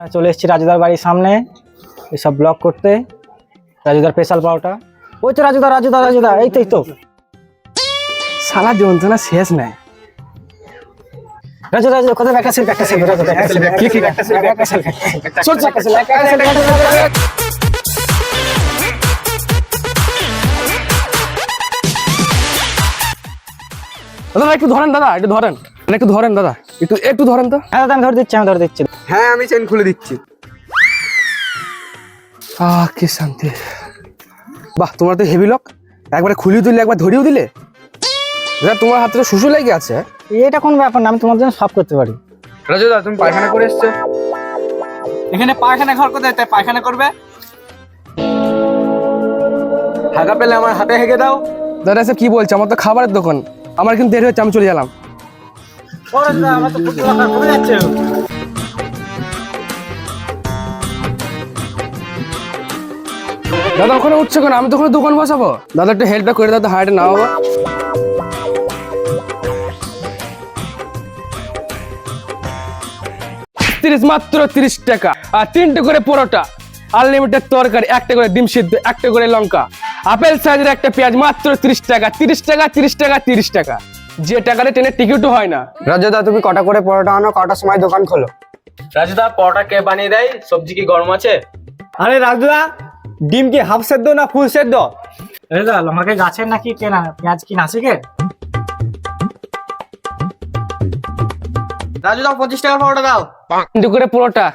চলে এসেছি রাজুদার বাড়ির সামনে এসব ব্লক করতে রাজুদার স্পেশাল পাওয়াটা ওই তো রাজুদা রাজুদা রাজুদা এই তো এই তো সালা যন্ত্রণা শেষ নাই রাজু রাজু কোথায় একটা সেলফি একটা সেলফি রাজু একটা সেলফি কি, কি, একটা selfie, একটা সেলফি চলছে একটা সেলফি একটা সেলফি দাদা একটু ধরেন দাদা একটু ধরেন একটু ধরেন দাদা একটু একটু ধরেন তো। হ্যাঁ দাদা আমি ধরে দিচ্ছি আমি ধরে দিচ্ছি। হ্যাঁ আমি চেন খুলে দিচ্ছি। আহ কি শান্তি। বাহ তোমার তো হেভি লক একবার খুলিয়ে দিলে একবার ধরিয়েও দিলে? দাদা তোমার হাতে তো শুশু লেগে আছে। এটা কোন ব্যাপার না আমি তোমার জন্য সব করতে পারি। রাজুদা তুমি পায়খানা করে এসছো? এখানে পায়খানা ঘর কোথায়? তাই পায়খানা করবে? হাগা পেলে আমার হাতে হেগে দাও। দাদা সব কি বলছে? আমার তো খাবারের দোকান। আমার কিন্তু দেরি হচ্ছে আমি চলে গেলাম। আমরা তো ফুটবল কমে যাচ্ছে। দাদা, ওখানে উঠছে কেন? আমি তো ওখানে দোকান বসাবো। দাদা, একটু হেল্পটা করে তো হাইটে না বাবা তিরিশ, মাত্র তিরিশ টাকা। আর তিনটে করে পরোটা আনলিমিটেড তরকারি, একটা করে ডিম সিদ্ধ, একটা করে লঙ্কা। আপেল সাইজের একটা পেঁয়াজ, মাত্র তিরিশ টাকা। তিরিশ টাকা তিরিশ টাকা তিরিশ টাকা। যে টাকাতে ট্রেনের টিকিটও হয় না। রাজুদা তুমি কটা করে পরোটা আনো? কটার সময় দোকান খোলো। রাজুদা পরোটা কে বানিয়ে দেয়? সবজি কি গরম আছে? আরে রাজুদা ডিম কি হাফ সেদ্ধ না ফুল সেদ্ধ? রাজুদা লঙ্কাকে গাছের নাকি কেনা পেঁয়াজ কি নাসিকের? রাজুদা পঁচিশ টাকার পরোটা দাও। দু করে পরোটা।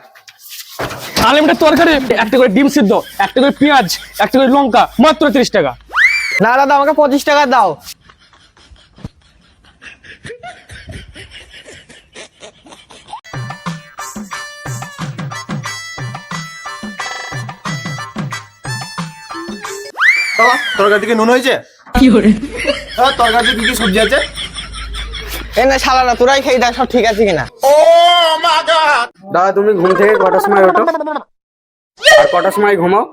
আনলিমিটেড তরকারি একটা করে ডিম সিদ্ধ একটা করে পেঁয়াজ একটা করে লঙ্কা মাত্র তিরিশ টাকা। না দাদা আমাকে পঁচিশ টাকা দাও। তরকারি কি নুন হয়েছে? হ্যাঁ, তরকারিতে কি কি সবজি আছে? এনে শালারা তোরাই খেয়ে দেখ সব ঠিক আছে কিনা। দাদা তুমি ঘুম থেকে কটার সময় ওঠো? আর কটার সময় ঘুমাও?